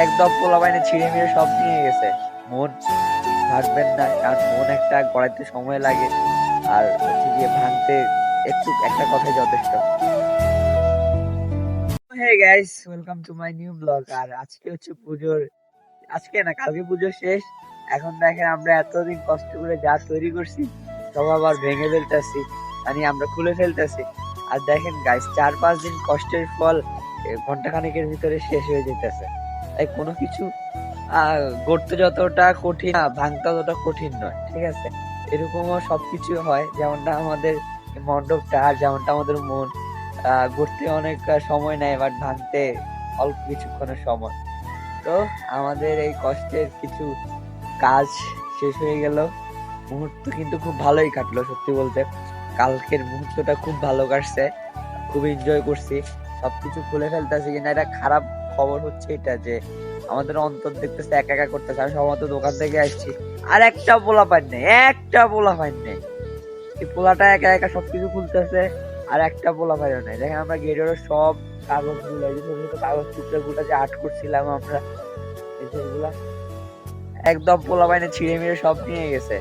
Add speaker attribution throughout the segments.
Speaker 1: একদম পোলা বাইনে ছিঁড়ে মিড়ে সব নিয়ে গেছে। মন ভাঙবেন না, কারণ মন একটা গড়াইতে সময় লাগে। আর হচ্ছে গিয়ে ভাঙতে একটু, একটা কথাই যথেষ্ট। Hey guys welcome to my new blog আর আজকে হচ্ছে পুজোর, আজকে না, কালকে পুজো শেষ। এখন দেখেন আমরা এতদিন কষ্ট করে যা তৈরি করছি, সব আবার ভেঙে ফেলতেছি মানে আমরা খুলে ফেলতেছি। আর দেখেন গাইস চার পাঁচ দিন কষ্টের ফল ঘণ্টা খানেকের ভিতরে শেষ হয়ে যেতেছে। তাই কোনো কিছু গড়তে যতটা কঠিন ভাঙতে ততটা কঠিন নয়, ঠিক আছে? এরকমও সব কিছু হয়, যেমনটা আমাদের মণ্ডপটা আর যেমনটা আমাদের মন। গড়তে অনেক সময় নেয় বাট ভাঙতে অল্প কিছুক্ষণের সময়। তো আমাদের এই কষ্টের কিছু কাজ শেষ হয়ে গেল। মুহূর্ত কিন্তু খুব ভালোই কাটলো, সত্যি বলতে। কালকের মুহূর্তটা খুব ভালো কাটছে, খুব এনজয় করছি। সবকিছু খুলে ফেলতেছি কিন্তু এটা খারাপ খবর হচ্ছে এটা যে আমাদের অন্তর দেখতেছে, একা একা করতেছে। আমি সম্ভবত দোকান থেকে আসছি। আর একটা পোলা পাই নেই, একটা পোলা পাই নেই। এই পোলাটা একা একা সবকিছু খুলতেছে, আর একটা পোলা পাইও নাই। দেখেন আমরা গেটেরও সব কাগজগুলো এই ছোট ছোট কাগজ টুকরো গুলো যে আর্ট করছিলাম আমরা এগুলা একদম পোলা পাইনে ছিঁড়ে মিড়ে সব নিয়ে গেছে।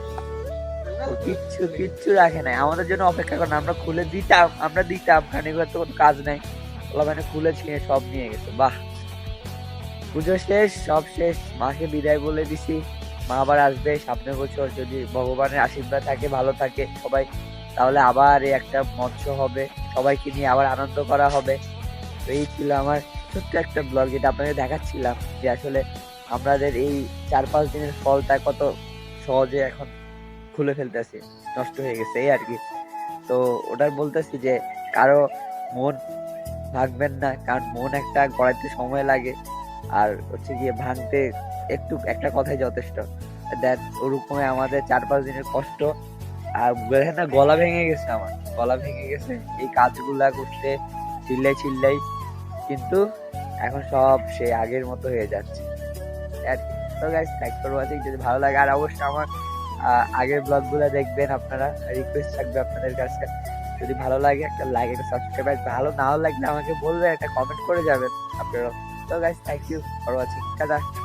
Speaker 1: কিচ্ছু কিচ্ছু রাখে নাই। আমাদের জন্য অপেক্ষা করে আমরা খুলে দিতাম, আমরা দিতাম কারণ তো কোনো কাজ নাই। পোলা পাইনে খুলে ছিঁড়ে সব নিয়ে গেছে। বাহ! পুজো শেষ, সব শেষ। মাকে বিদায় বলে দিছি। মা আবার আসবে, সামনের বছর যদি ভগবানের আশীর্বাদ থাকে, ভালো থাকে সবাই, তাহলে আবার একটা মঞ্চ হবে। সবাইকে নিয়ে আবার আনন্দ করা হবে। তো এই ছিল আমার ছোট্ট একটা ব্লগ, যেটা আপনাদের দেখাচ্ছিলাম যে আসলে আমাদের এই চার পাঁচ দিনের ফলটা কত সহজে এখন খুলে ফেলতেছে, নষ্ট হয়ে গেছে, এই আর কি। তো ওটার বলতেছি যে কারও মন ভাঙবেন না, কারণ মন একটা গড়াইতে সময় লাগে। আর হচ্ছে গিয়ে ভাঙতে একটু, একটা কথাই যথেষ্ট, দেখ ওরকমই আমাদের চার পাঁচ দিনের কষ্ট, আর না গলা ভেঙে গেছে আমার, গলা ভেঙে গেছে, এই কাজগুলা করতে চিল্লাই চিল্লাই, কিন্তু এখন সব সে আগের মতো হয়ে যাচ্ছে। তো গাইস লাইক করব যদি ভালো লাগে, আর অবশ্যই আমার আগের ব্লগগুলো দেখবেন আপনারা রিকোয়েস্ট থাকবে আপনাদের কাছে। যদি ভালো লাগে, একটা লাইক একটা সাবস্ক্রাইব ভালো নাও লাগলে আমাকে বলবেন, একটা কমেন্ট করে যাবেন আপনারা So guys, thank you for watching. ta